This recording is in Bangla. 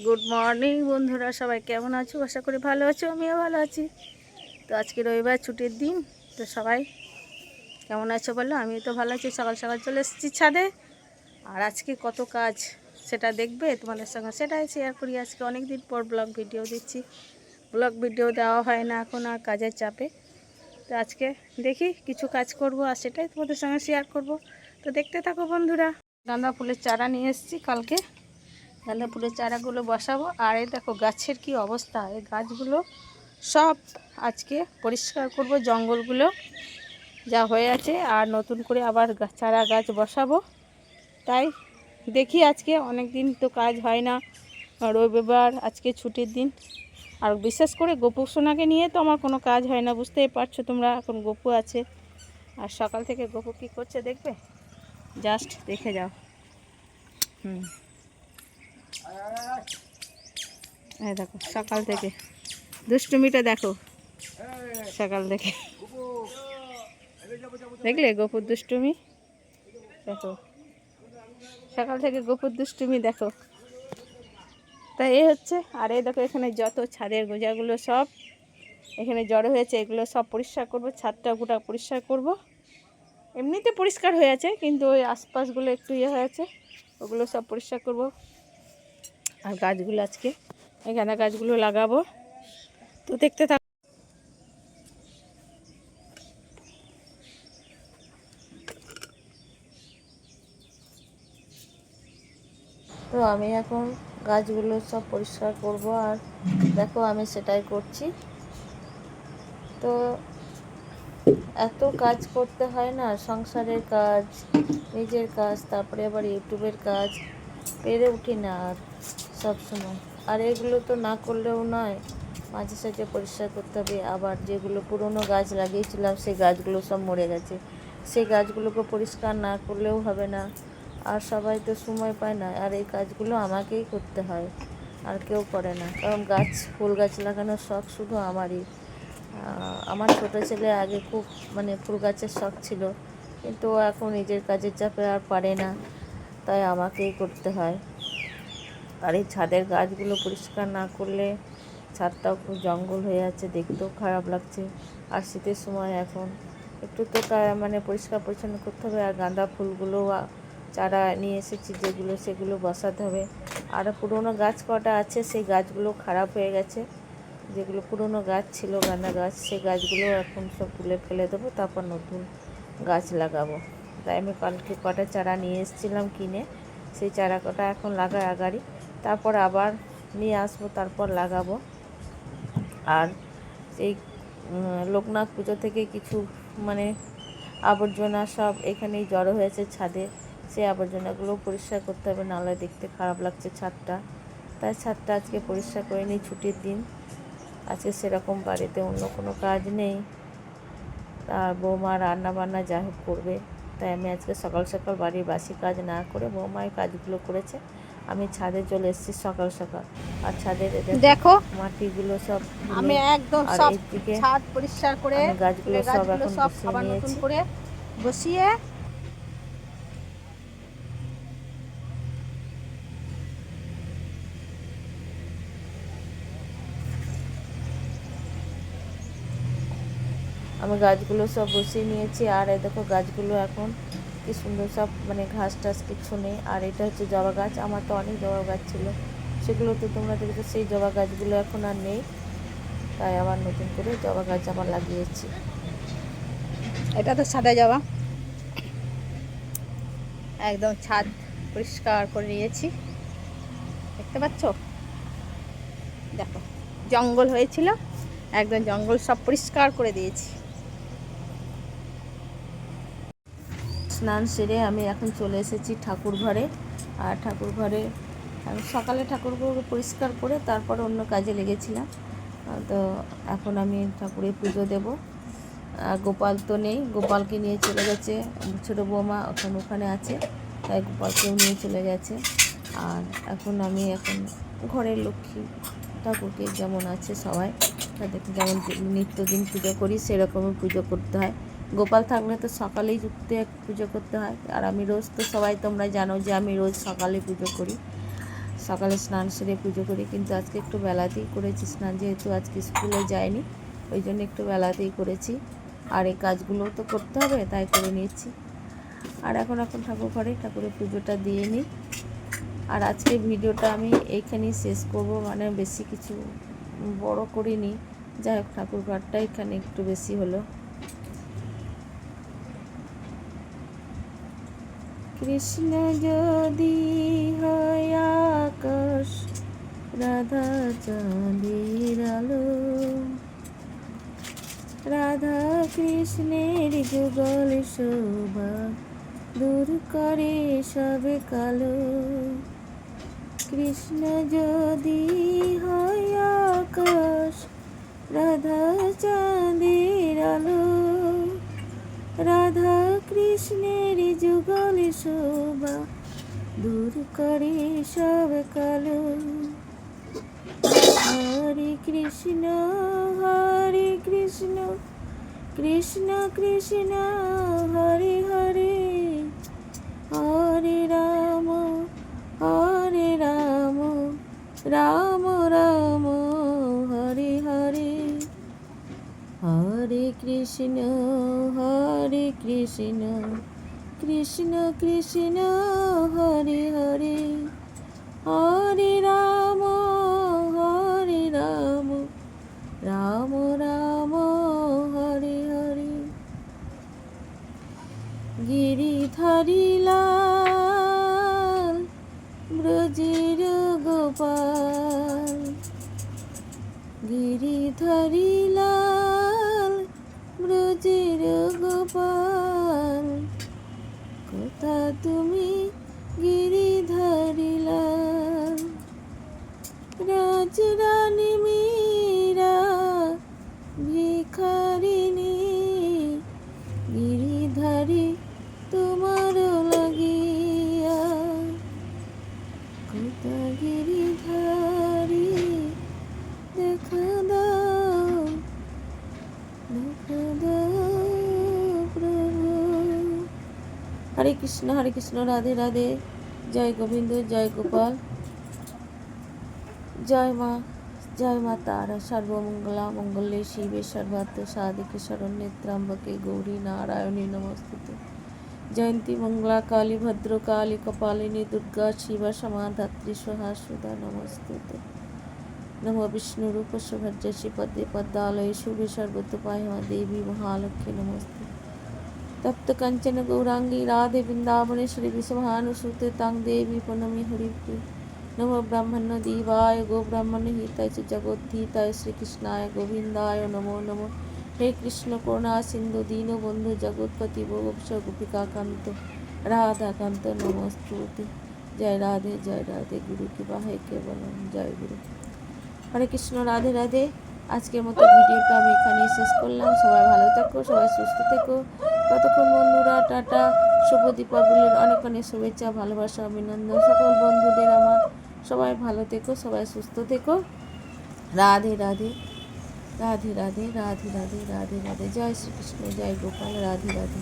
গুড মর্নিং বন্ধুরা, সবাই কেমন আছো? আশা করি ভালো আছো, আমিও ভালো আছি। তো আজকে রবিবার, ছুটির দিন, তো সবাই কেমন আছো বলো? আমি তো ভালো আছি, সকাল সকাল চলে এসেছি ছাদে। আর আজকে কত কাজ সেটা দেখবে? তোমাদের সঙ্গে সেটাই শেয়ার করি। আজকে অনেক দিন পর ব্লগ ভিডিও দিচ্ছি। ব্লগ ভিডিও দেওয়া হয় না এখন আর কাজের চাপে। তো আজকে দেখি কিছু কাজ করব আর সেটাই তোমাদের সঙ্গে শেয়ার করব। তো দেখতে থাকো বন্ধুরা। গাঁদা ফুলের চারা নিয়ে এসেছি কালকে। গাঁদা ফুলের চারাগুলো বসাবো। আর এই দেখো গাছের কি অবস্থা? এই গাছগুলো সব আজকে পরিষ্কার করব, জঙ্গলগুলো যা হয়ে আছে, আর নতুন করে আবার চারা গাছ বসাবো। তাই দেখি আজকে অনেক দিন তো কাজ হয় না, রবিবার, আজকে ছুটির দিন। আর বিশেষ করে গোপু সোনাকে নিয়ে তো আমার কোনো কাজ হয় না, বুঝতেই পারছ তোমরা, এখন গোপু আছে। আর সকাল থেকে গোপু কী করছে দেখবে? জাস্ট দেখে যাও। হুম। দেখো, সকাল থেকে। দুষ্টুমিটা দেখো। সকাল থেকে। দেখলে গোপুর দুষ্টুমি? দেখো। সকাল থেকে গোপুর দুষ্টুমি দেখো। তা এই হচ্ছে, আর এই দেখো, এখানে যত ছাদের গোজাগুলো সব, এখানে জড়ো হয়েছে, এগুলো সব পরিষ্কার করব, ছাদটা গোটা পরিষ্কার করব। এমনিতে পরিষ্কার হয়ে আছে, কিন্তু ওই আশপাশগুলো একটু ইয়ে হয়েছে ওগুলো সব পরিষ্কার করব। আর গাছগুলো আজকে এই গাঁদা গাছগুলো লাগাবো। তো দেখতে থাক তো আমি এখন গাছগুলো সব পরিষ্কার করব আর দেখো আমি সেটাই করছি। তো এত কাজ করতে হয় না, সংসারের কাজ, নিজের কাজ, তারপরে আবার ইউটিউবের কাজ, পেরে উঠি না আর। সব সময় আর এগুলো তো না করলেও নয়, মাঝে সাঝে পরিষ্কার করতে হবে। আবার যেগুলো পুরনো গাছ লাগিয়েছিলাম, সেই গাছগুলো সব মরে গেছে। সেই গাছগুলোকে পরিষ্কার না করলেও হবে না। আর সবাই তো সময় পায় না, আর এই কাজগুলো আমাকেই করতে হয়, আর কেউ করে না। কারণ গাছ, ফুল গাছ লাগানোর শখ শুধু আমারই। আমার ছোটো ছেলে আগে খুব মানে ফুল গাছের শখ ছিল, কিন্তু এখন নিজের কাজের চাপে আর পারে না, তাই আমাকেই করতে হয়। আর এই ছাদের গাছগুলো পরিষ্কার না করলে ছাদটাও খুব জঙ্গল হয়ে আছে দেখতেও খারাপ লাগছে। আর শীতের সময় এখন একটু তো মানে পরিষ্কার পরিচ্ছন্ন করতে হবে, আর গাঁদা ফুলগুলো চারা নিয়ে এসেছি যেগুলো সেগুলো বসাতে হবে। আর পুরনো গাছ কটা আছে, সেই গাছগুলো খারাপ হয়ে গেছে। যেগুলো পুরনো গাছ ছিল, গাঁদা গাছ, সেই গাছগুলো এখন সব তুলে ফেলে দেবো, তারপর নতুন গাছ লাগাবো। তাই আমি কালকে কটা চারা নিয়ে এসেছিলাম কিনে, সেই চারা কটা এখন লাগাই আগারি তারপর আবার নিয়ে আসব, তারপর লাগাবো। আর এই লোকনাথ পুজো থেকে কিছু মানে আবর্জনা সব এখানেই জড়ো হয়েছে ছাদে। সেই আবর্জনাগুলো পরিষ্কার করতে হবে নাহলে দেখতে খারাপ লাগছে ছাদটা। তাই ছাদটা আজকে পরিষ্কার করে নিই ছুটির দিন। আজকে সেরকম বাড়িতে অন্য কোনো কাজ নেই। আর বৌমা রান্না বান্না যা হোক করবে। তাই আমি আজকে সকাল সকাল বাড়ির বাসি কাজ না করে বৌমাই কাজগুলো করেছে। আমি ছাদে চলে এসেছি সকাল সকাল আর ছাদের এ দেখো দেখো মাটিগুলো সব আমি একদম সব ছাদ পরিষ্কার করে গাছগুলো সব এখন সব নতুন। করে বসিয়ে আমি গাছগুলো সব বসিয়ে নিয়েছি আর এই দেখো গাছগুলো এখন কি সুন্দর সব মানে ঘাস টাস কিছু নেই। আর এটা হচ্ছে জবা গাছ, আমার তো অনেক জবা গাছ ছিল। সেগুলো তো তোমরা দেখেছ, সেই জবা গাছগুলো এখন আর নেই। তাই আবার নতুন করে জবা গাছ আবার লাগিয়েছি। এটা তো সাদা জবা। একদম ছাদ পরিষ্কার করে নিয়েছি। দেখতে পাচ্ছ? দেখো, জঙ্গল হয়েছিল। একদম জঙ্গল সব পরিষ্কার করে দিয়েছি। স্নান সেরে আমি এখন চলে এসেছি ঠাকুর ঘরে। আর ঠাকুর ঘরে সকালে ঠাকুরঘর পরিষ্কার করে তারপর অন্য কাজে লেগেছিলাম। তো এখন আমি ঠাকুরের পুজো দেব। আর গোপাল তো নেই, গোপালকে নিয়ে চলে গেছে ছোটো বৌমা এখন ওখানে আছে, তাই গোপালকেও নিয়ে চলে গেছে। আর এখন আমি এখন ঘরের লক্ষ্মী ঠাকুরকে যেমন আছে সবাই, তাদেরকে যেমন নিত্যদিন পুজো করি, সেরকমই পুজো করতে হয়। গোপাল থাকলে তো সকালেই উঠতে পুজো করতে হয়। আর আমি রোজ তো সবাই তোমরা জানো যে আমি রোজ সকালে পুজো করি। সকালে স্নান সেরে পুজো করি। কিন্তু আজকে একটু বেলাতেই করেছি স্নান, যেহেতু আজকে স্কুলে যায়নি ওই জন্য একটু বেলাতেই করেছি। আর এই কাজগুলো তো করতে হবে, তাই করে নিয়েছি। আর এখন এখন ঠাকুর ঘরে, ঠাকুরের পুজোটা দিয়ে নিই। আর আজকে ভিডিওটা আমি এইখানেই শেষ করব। মানে বেশি কিছু বড় করিনি। যাই হোক, ঠাকুর ঘরটা এখানে একটু বেশি হলো। কৃষ্ণ যদি হয় আকাশ রাধা চাঁদের আলো। রাধা কৃষ্ণের যুগল শোভা দূর করে সবে কালো। কৃষ্ণ যদি হয় আকাশ রাধা চাঁদের আলো। রাধা কৃষ্ণের যুগল শোভা দূর করে সব কালো। হরে কৃষ্ণ হরে কৃষ্ণ কৃষ্ণ কৃষ্ণ, হরে হরে। হরে রাম হরে রাম রাম রাম। কৃষ্ণ, হরে কৃষ্ণ। কৃষ্ণ কৃষ্ণ, হরে হরে। হরে রাম হরে রাম। রাম রাম, হরে হরে। গিরিধারী লাল ব্রজের গোপাল। গিরিধারী লাল ব্রজের গোপাল কোথা তুমি হরে কৃষ্ণ হরে কৃষ্ণ, রাধে রাধে। জয় গোবিন্দ, জয় গোপাল। জয় মা জয় মা তারা। সর্বমঙ্গলা মঙ্গলে শিবে সর্বাত্ম সাধিকে শরণ্যে ত্র্যম্বকে গৌরী নারায়ণী নমস্তুতে। জয়ন্তী মঙ্গলা কালী ভদ্র কালী কপালিনী দুর্গা শিবা সমাধাত্রী সুধা নমস্তুতে। নম বিষ্ণু রূপ সুভজ্জসি পদ্মে পদ্মালয়ে শুভে সর্বতোপায় মা দেবী মহালক্ষ্মী নমস্তে तप्तकञ्चन गौराङ्गी राधे वृन्दावनेश्वरि विश्वभानुसुते तां देवी प्रणमि हरिप्रि नमो ब्राह्मण्य दीवाय गोब्राह्मण्य हिताय च जगोद्धिताय श्रीकृष्णाय गोविन्दाय नमो नमो। হে কৃষ্ণ করুণা সিন্ধু দীনবন্ধু জগৎপতি গোপস গোপিকাকান্ত রাধাকান্ত নমস্তুতি জয় রাধে জয় রাধে গুরু কৃপা হে বল জয় গুরু হরে কৃষ্ণ রাধে রাধে আজকের মতো ভিডিওটা আমি এখানেই শেষ করলাম সবাই ভালো থেকো সবাই সুস্থ থেকো ততক্ষণ বন্ধুরা, টাটা, শুভ দীপাবলির অনেক অনেক শুভেচ্ছা, ভালোবাসা, অভিনন্দন সকল বন্ধুদের আমার। সবাই ভালো থেকো, সবাই সুস্থ থেকো। রাধে রাধে রাধে রাধে রাধে রাধে রাধে রাধে। জয় শ্রীকৃষ্ণ, জয় গোপাল, রাধে রাধে।